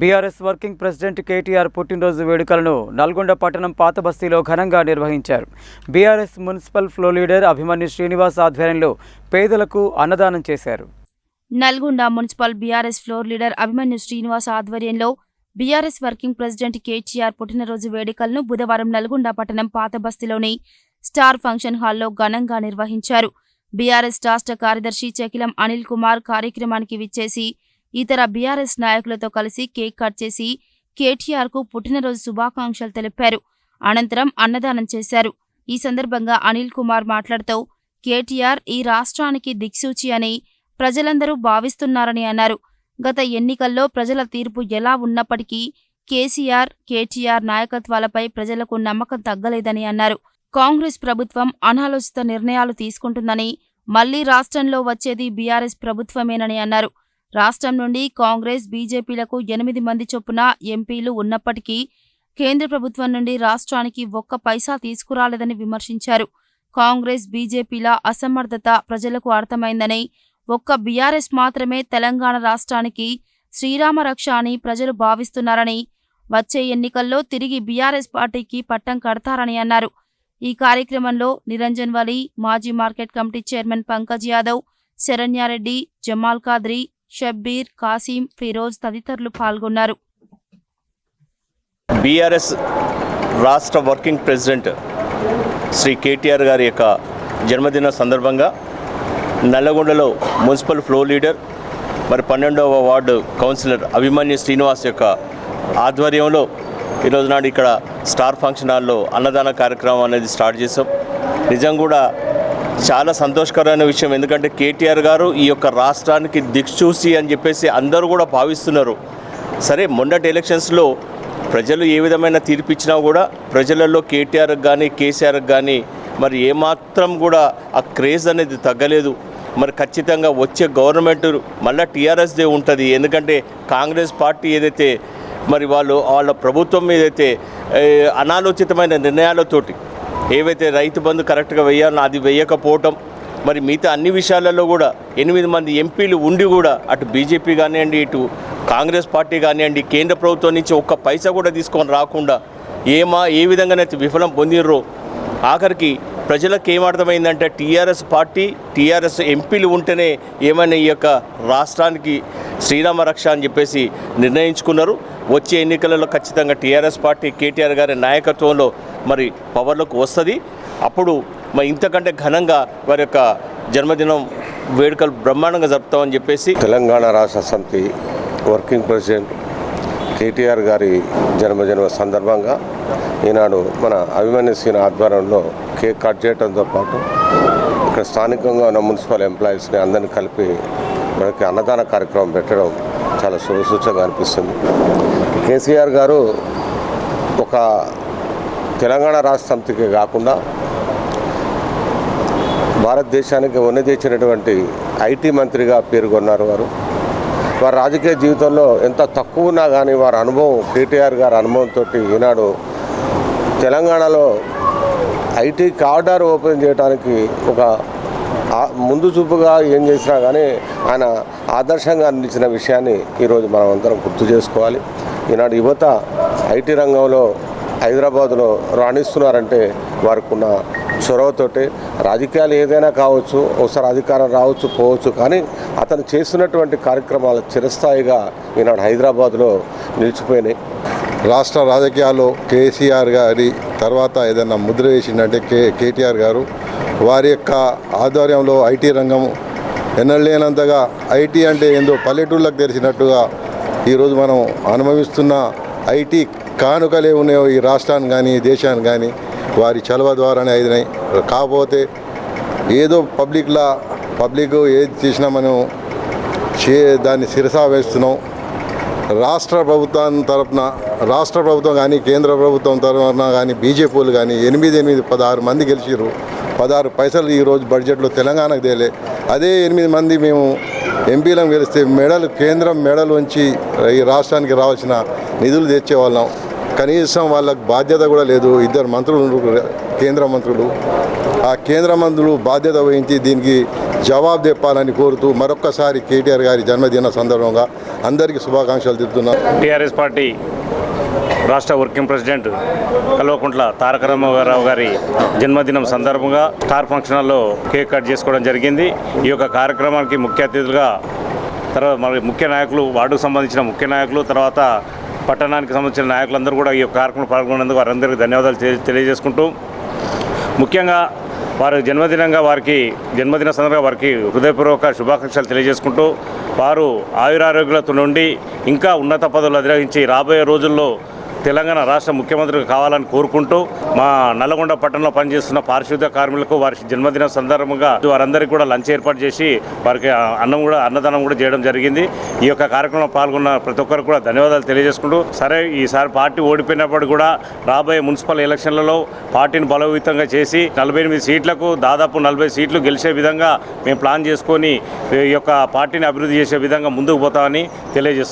BRS working president KTR పుట్టినరోజు వేడుకలను నల్గొండ పట్టణం పాత బస్తీలో ఘనంగా నిర్వహించారు. BRS municipal floor leader Abhimanyu Srinivas ఆధ్వర్యంలో పేదలకు అన్నదానం చేశారు. Nalgonda municipal BRS floor leader Abhimanyu Srinivas ఆధ్వర్యంలో బీఆర్ఎస్ వర్కింగ్ ప్రెసిడెంట్ కేటీఆర్ పుట్టినరోజు వేడుకలను బుధవారం నల్గొండ పట్టణం పాత బస్తీలోని స్టార్ ఫంక్షన్ హాల్లో ఘనంగా నిర్వహించారు. బీఆర్ఎస్ రాష్ట్ర కార్యదర్శి చకిలం అనిల్ కుమార్ కార్యక్రమానికి విచ్చేసి ఇతర బీఆర్ఎస్ నాయకులతో కలిసి కేక్ కట్ చేసి కేటీఆర్కు పుట్టినరోజు శుభాకాంక్షలు తెలిపారు. అనంతరం అన్నదానం చేశారు. ఈ సందర్భంగా అనిల్ కుమార్ మాట్లాడుతూ కేటీఆర్ ఈ రాష్ట్రానికి దిక్సూచి అని ప్రజలందరూ భావిస్తున్నారని అన్నారు. గత ఎన్నికల్లో ప్రజల తీర్పు ఎలా ఉన్నప్పటికీ కేసీఆర్ కేటీఆర్ నాయకత్వాలపై ప్రజలకు నమ్మకం తగ్గలేదని అన్నారు. కాంగ్రెస్ ప్రభుత్వం అనాలోచిత నిర్ణయాలు తీసుకుంటుందని మళ్ళీ రాష్ట్రంలో వచ్చేది బీఆర్ఎస్ ప్రభుత్వమేనని అన్నారు. రాష్ట్రం నుండి కాంగ్రెస్ బీజేపీలకు ఎనిమిది మంది చొప్పున ఎంపీలు ఉన్నప్పటికీ కేంద్ర ప్రభుత్వం నుండి రాష్ట్రానికి ఒక్క పైసా తీసుకురాలేదని విమర్శించారు. కాంగ్రెస్ బీజేపీల అసమర్థత ప్రజలకు అర్థమైందని ఒక్క బీఆర్ఎస్ మాత్రమే తెలంగాణ రాష్ట్రానికి శ్రీరామ రక్ష అని ప్రజలు భావిస్తున్నారని వచ్చే ఎన్నికల్లో తిరిగి బీఆర్ఎస్ పార్టీకి పట్టం కడతారని అన్నారు. ఈ కార్యక్రమంలో నిరంజన్ వలి మాజీ market committee chairman Pankaj Yadav Saranya Reddy Jamal Qadri Shabbir Kasim Firoz తదితరులు పాల్గొన్నారు. బీఆర్ఎస్ రాష్ట్ర వర్కింగ్ ప్రెసిడెంట్ శ్రీ కేటీఆర్ గారి యొక్క జన్మదిన సందర్భంగా నల్లగొండలో మున్సిపల్ ఫ్లో లీడర్ మరి పన్నెండవ వార్డు కౌన్సిలర్ అభిమన్యు శ్రీనివాస్ యొక్క ఆధ్వర్యంలో ఈరోజు నాడు ఇక్కడ స్టార్ ఫంక్షన్ హాల్లో అన్నదాన కార్యక్రమం అనేది స్టార్ట్ చేసాం నిజం కూడా చాలా సంతోషకరమైన విషయం. ఎందుకంటే కేటీఆర్ గారు ఈ యొక్క రాష్ట్రానికి దిక్చూసి అని చెప్పేసి అందరూ కూడా భావిస్తున్నారు. సరే మొన్నటి ఎలక్షన్స్లో ప్రజలు ఏ విధమైన తీర్పు ఇచ్చినా కూడా ప్రజలలో కేటీఆర్కి కానీ కేసీఆర్కి కానీ మరి ఏమాత్రం కూడా ఆ క్రేజ్ అనేది తగ్గలేదు. మరి ఖచ్చితంగా వచ్చే గవర్నమెంట్ మళ్ళీ టీఆర్ఎస్దే ఉంటుంది. ఎందుకంటే కాంగ్రెస్ పార్టీ ఏదైతే మరి వాళ్ళు వాళ్ళ ప్రభుత్వం ఏదైతే అనాలోచితమైన నిర్ణయాలతోటి ఏవైతే రైతు బంధు కరెక్ట్గా వేయాలో అది వేయకపోవటం మరి మిగతా అన్ని విషయాలలో కూడా ఎనిమిది మంది ఎంపీలు ఉండి కూడా అటు బీజేపీ కానివ్వండి ఇటు కాంగ్రెస్ పార్టీ కానివ్వండి కేంద్ర ప్రభుత్వం నుంచి ఒక్క పైసా కూడా తీసుకొని రాకుండా ఏమా ఏ విధంగానైతే విఫలం పొందిర్రో ఆఖరికి ప్రజలకు ఏమర్థమైందంటే టీఆర్ఎస్ పార్టీ టీఆర్ఎస్ ఎంపీలు ఉంటేనే ఏమైనా ఈ యొక్క రాష్ట్రానికి శ్రీరామ రక్ష అని చెప్పేసి నిర్ణయించుకున్నారు. వచ్చే ఎన్నికలలో ఖచ్చితంగా టీఆర్ఎస్ పార్టీ కేటీఆర్ గారి నాయకత్వంలో మరి పవర్లోకి వస్తుంది. అప్పుడు మరి ఇంతకంటే ఘనంగా వారి యొక్క జన్మదినం వేడుకలు బ్రహ్మాండంగా జరుపుతామని చెప్పేసి తెలంగాణ రాష్ట్ర సమితి వర్కింగ్ ప్రెసిడెంట్ కేటీఆర్ గారి జన్మదిన సందర్భంగా ఈనాడు మన అభిమన్యసీన ఆధ్వర్యంలో కేక్ కట్ చేయడంతో పాటు ఇక్కడ స్థానికంగా ఉన్న మున్సిపల్ ఎంప్లాయీస్ని అందరినీ కలిపి మనకి అన్నదాన కార్యక్రమం పెట్టడం చాలా శుభసూచంగా అనిపిస్తుంది. కేసీఆర్ గారు ఒక తెలంగాణ రాష్ట్ర సమితికి కాకుండా భారతదేశానికి వన్నె తెచ్చినటువంటి ఐటీ మంత్రిగా పేర్కొన్నారు వారు. వారి రాజకీయ జీవితంలో ఎంత తక్కువ ఉన్నా కానీ వారి అనుభవం కేటీఆర్ గారి అనుభవంతో ఈనాడు తెలంగాణలో ఐటీ కార్డర్ ఓపెన్ చేయడానికి ఒక ముందు చూపుగా ఏం చేసినా కానీ ఆయన ఆదర్శంగా అందించిన విషయాన్ని ఈరోజు మనం అందరం గుర్తు చేసుకోవాలి. ఈనాడు యువత ఐటీ రంగంలో హైదరాబాద్లో రాణిస్తున్నారంటే వారికి ఉన్న చొరవతోటి రాజకీయాలు ఏదైనా కావచ్చు ఒకసారి అధికారం రావచ్చు పోవచ్చు కానీ అతను చేస్తున్నటువంటి కార్యక్రమాలు చిరస్థాయిగా ఈనాడు హైదరాబాద్లో నిలిచిపోయినాయి. రాష్ట్ర రాజకీయాల్లో కేసీఆర్ గారి తర్వాత ఏదైనా ముద్ర వేసిందంటే కే కేటీఆర్ గారు వారి యొక్క ఆధ్వర్యంలో ఐటీ రంగం ఎన్నలేనంతగా ఐటీ అంటే ఏందో పల్లెటూళ్ళకు తెలిసినట్టుగా ఈరోజు మనం అనుభవిస్తున్న ఐటీ కానుకలే ఉన్నాయో ఈ రాష్ట్రాన్ని కానీ దేశానికి కానీ వారి చలవ ద్వారానే అయినాయి. కాకపోతే ఏదో పబ్లిక్లా పబ్లిక్ ఏది చేసినా మనం చే దాన్ని శిరసా వేస్తున్నాం. రాష్ట్ర ప్రభుత్వం తరఫున రాష్ట్ర ప్రభుత్వం కానీ కేంద్ర ప్రభుత్వం తరపున కానీ బీజేపీలు కానీ ఎనిమిది ఎనిమిది పదహారు మంది గెలిచిర్రు. పదహారు పైసలు ఈరోజు బడ్జెట్లో తెలంగాణకు తేలే. అదే ఎనిమిది మంది మేము ఎంపీలను గెలిస్తే మెడలు కేంద్రం మెడలు ఉంచి ఈ రాష్ట్రానికి రావాల్సిన నిధులు తెచ్చేవాళ్ళం. కనీసం వాళ్ళకి బాధ్యత కూడా లేదు. ఇద్దరు మంత్రులు కేంద్ర మంత్రులు. ఆ కేంద్ర మంత్రులు బాధ్యత వహించి దీనికి జవాబు తెప్పాలని కోరుతూ మరొక్కసారి కేటీఆర్ గారి జన్మదిన సందర్భంగా అందరికీ శుభాకాంక్షలు తెలుపుతున్నాను టీఆర్ఎస్ పార్టీ రాష్ట్ర వర్కింగ్ ప్రెసిడెంట్ కల్వకుంట్ల తారక రామారావు గారి జన్మదినం సందర్భంగా స్టార్ ఫంక్షన్ హాల్లో కేక్ కట్ చేసుకోవడం జరిగింది. ఈ యొక్క కార్యక్రమానికి ముఖ్య అతిథులుగా తర్వాత మరి ముఖ్య నాయకులు వార్డుకు సంబంధించిన ముఖ్య నాయకులు తర్వాత పట్టణానికి సంబంధించిన నాయకులందరూ కూడా ఈ యొక్క కార్యక్రమం పాల్గొన్నందుకు వారందరికీ ధన్యవాదాలు తెలి- తెలియజేసుకుంటూ ముఖ్యంగా వారి జన్మదినంగా వారికి జన్మదిన సందర్భంగా వారికి హృదయపూర్వక శుభాకాంక్షలు తెలియజేసుకుంటూ వారు ఆయురారోగ్యులతో నుండి ఇంకా ఉన్నత పదవులు అధిరోహించి రాబోయే రోజుల్లో తెలంగాణ రాష్ట్ర ముఖ్యమంత్రి కావాలని కోరుకుంటూ మా నల్లగొండ పట్టణంలో పనిచేస్తున్న పారిశుద్ధ్య కార్మికులకు వారి జన్మదిన సందర్భంగా వారందరికీ కూడా లంచ్ ఏర్పాటు చేసి వారికి అన్నం కూడా అన్నదానం కూడా చేయడం జరిగింది. ఈ యొక్క కార్యక్రమంలో పాల్గొన్న ప్రతి ఒక్కరికి కూడా ధన్యవాదాలు తెలియజేసుకుంటూ సరే ఈసారి పార్టీ ఓడిపోయినప్పుడు కూడా రాబోయే మున్సిపల్ ఎలక్షన్లలో పార్టీని బలోపేతంగా చేసి నలభై ఎనిమిది సీట్లకు దాదాపు నలభై సీట్లు గెలిచే విధంగా మేము ప్లాన్ చేసుకొని ఈ యొక్క పార్టీని అభివృద్ధి చేసే విధంగా ముందుకు పోతామని తెలియజేస్తున్నాం.